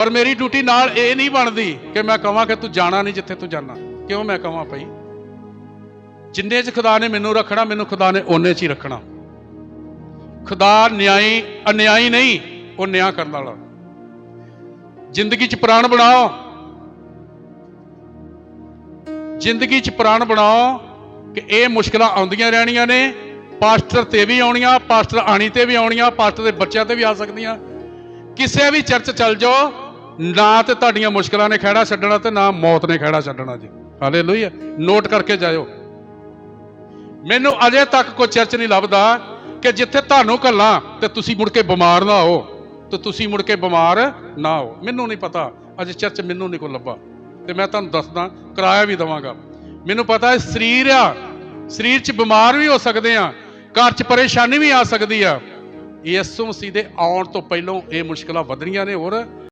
ਪਰ ਮੇਰੀ ਡਿਊਟੀ ਨਾਲ ਇਹ ਨਹੀਂ ਬਣਦੀ ਕਿ ਮੈਂ ਕਹਾਂ ਕਿ ਤੂੰ ਜਾਣਾ ਨਹੀਂ ਜਿੱਥੇ ਤੂੰ ਜਾਣਾ। ਕਿਉਂ ਮੈਂ ਕਹਾਂ ਭਾਈ? ਜਿੰਨੇ ਚ ਖੁਦਾ ਨੇ ਮੈਨੂੰ ਰੱਖਣਾ, ਮੈਨੂੰ ਖੁਦਾ ਨੇ ਓਨੇ ਚ ਹੀ ਰੱਖਣਾ। ਖੁਦਾ ਨਿਆਈ, ਅਨਿਆਈ ਨਹੀਂ, ਉਹ ਨਿਆਂ ਕਰਨ ਵਾਲਾ। ਜ਼ਿੰਦਗੀ ਚ ਪ੍ਰਾਣ ਬਣਾਓ। ਜ਼ਿੰਦਗੀ ਚ ਪ੍ਰਾਣ ਬਣਾਓ ਕਿ ਇਹ ਮੁਸ਼ਕਲਾਂ ਆਉਂਦੀਆਂ ਰਹਿਣੀਆਂ ਨੇ। ਪਾਸਟਰ ਤੇ ਵੀ ਆਉਣੀਆਂ, ਪਾਸਟਰ ਆਣੀ ਤੇ ਵੀ ਆਉਣੀਆਂ, ਪਾਸਟਰ ਦੇ ਬੱਚਿਆਂ ਤੇ ਵੀ ਆ ਸਕਦੀਆਂ। ਕਿਸੇ ਵੀ ਚਰਚ ਚੱਲ ਜਾਓ ਨਾ ਤੇ ਤੁਹਾਡੀਆਂ ਮੁਸ਼ਕਲਾਂ ਨੇ ਖੜਾ ਛੱਡਣਾ ਤੇ ਨਾ ਮੌਤ ਨੇ ਖਹਿੜਾ ਛੱਡਣਾ ਜੀ। ਹਾਲੇਲੂਇਆ ਨੋਟ ਕਰਕੇ ਜਾਇਓ। ਮੈਨੂੰ ਅਜੇ ਤੱਕ ਕੋਈ ਚਰਚ ਨਹੀਂ ਲੱਭਦਾ ਕਿ ਜਿੱਥੇ ਤੁਹਾਨੂੰ ਕੱਲਾ ਤੇ ਤੁਸੀਂ ਮੁੜ ਕੇ ਬਿਮਾਰ ਨਾ ਹੋ ਤੇ ਤੁਸੀਂ ਮੁੜ ਕੇ ਬਿਮਾਰ ਨਾ ਹੋ। ਮੈਨੂੰ ਨਹੀਂ ਪਤਾ। ਅਜੇ ਚਰਚ ਮੈਨੂੰ ਨਹੀਂ ਕੋਈ ਲੱਭਾ। ਤੇ ਮੈਂ ਤੁਹਾਨੂੰ ਦੱਸਦਾ, ਕਿਰਾਇਆ ਵੀ ਦਵਾਂਗਾ। ਮੈਨੂੰ ਪਤਾ ਹੈ ਸਰੀਰ ਆ। ਸਰੀਰ 'ਚ ਬਿਮਾਰ ਵੀ ਹੋ ਸਕਦੇ ਆ। ਘਰ 'ਚ ਪਰੇਸ਼ਾਨੀ ਵੀ ਆ ਸਕਦੀ ਆ। ਯਿਸੂ ਮਸੀਹ ਦੇ ਆਉਣ ਤੋਂ ਪਹਿਲਾਂ ਇਹ ਮੁਸ਼ਕਲਾਂ ਵਧਣੀਆਂ ਨੇ ਹੋਰ।